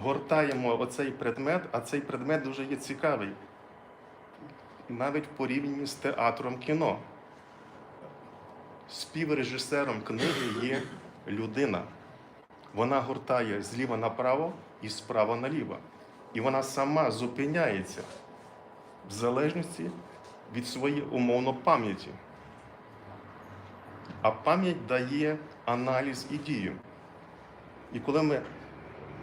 гортаємо оцей предмет, а цей предмет дуже є цікавий, навіть в порівнянні з театром кіно. Співрежисером книги є людина. Вона гортає зліва направо і справа наліво. І вона сама зупиняється в залежності від своєї умовно пам'яті. А пам'ять дає аналіз і дію. І коли ми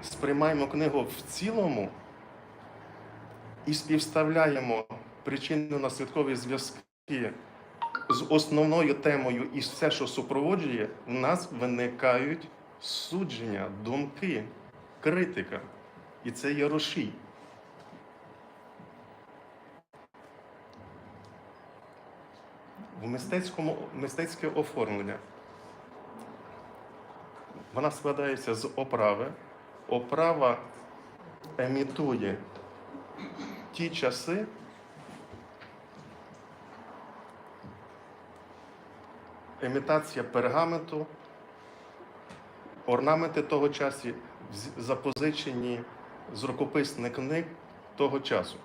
сприймаємо книгу в цілому і співставляємо причинно-наслідкові зв'язки з основною темою і все, що супроводжує, в нас виникають судження, думки, критика. І це є рушій. В мистецькому мистецьке оформлення. Вона складається з оправи. Оправа емітує ті часи, емітація пергаменту, орнаменти того часу, запозичені з рукописних книг того часу.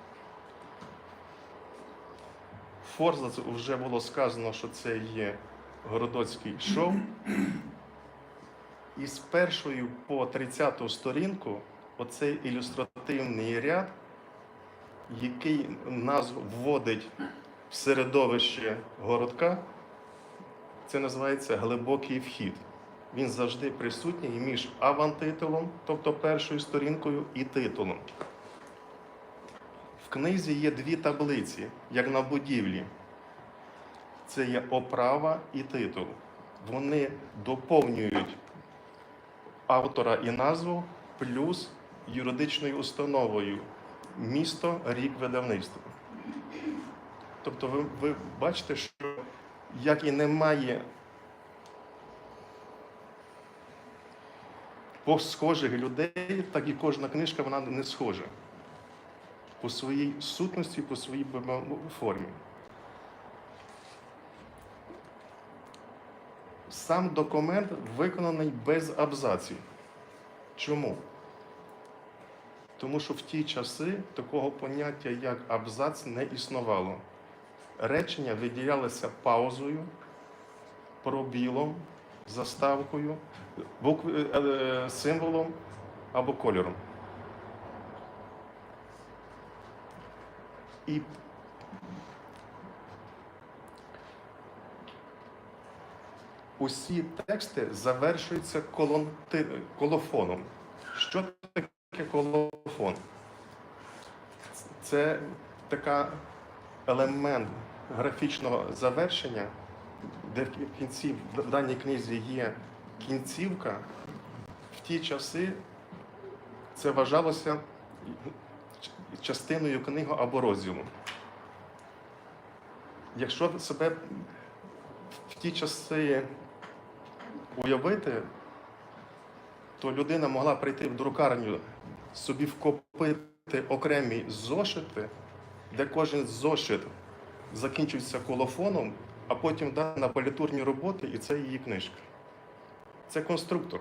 Форзац вже було сказано, що це є Городоцький шоу. І з першою по 30 сторінку оцей ілюстративний ряд, який нас вводить в середовище городка, це називається глибокий вхід. Він завжди присутній між авантитулом, тобто першою сторінкою, і титулом. В книзі є дві таблиці, як на будівлі. Це є оправа і титул. Вони доповнюють автора і назву плюс юридичною установою місто, рік видавництва. Тобто ви, ви бачите, що як і немає по схожих людей, так і кожна книжка вона не схожа по своїй сутності, по своїй формі. Сам документ виконаний без абзаців. Чому? Тому що в ті часи такого поняття, як абзац, не існувало. Речення виділялися паузою, пробілом, заставкою, букв... е, е, символом або кольором. І усі тексти завершуються колонти... колофоном. Що таке колофон? Це така елемент графічного завершення, де в кінці в даній книзі є кінцівка. В ті часи це вважалося частиною книги або розділу. Якщо себе в ті часи уявити, то людина могла прийти в друкарню, собі вкопити окремі зошити, де кожен зошит закінчується колофоном, а потім дана політурні роботи, і це її книжка. Це конструктор.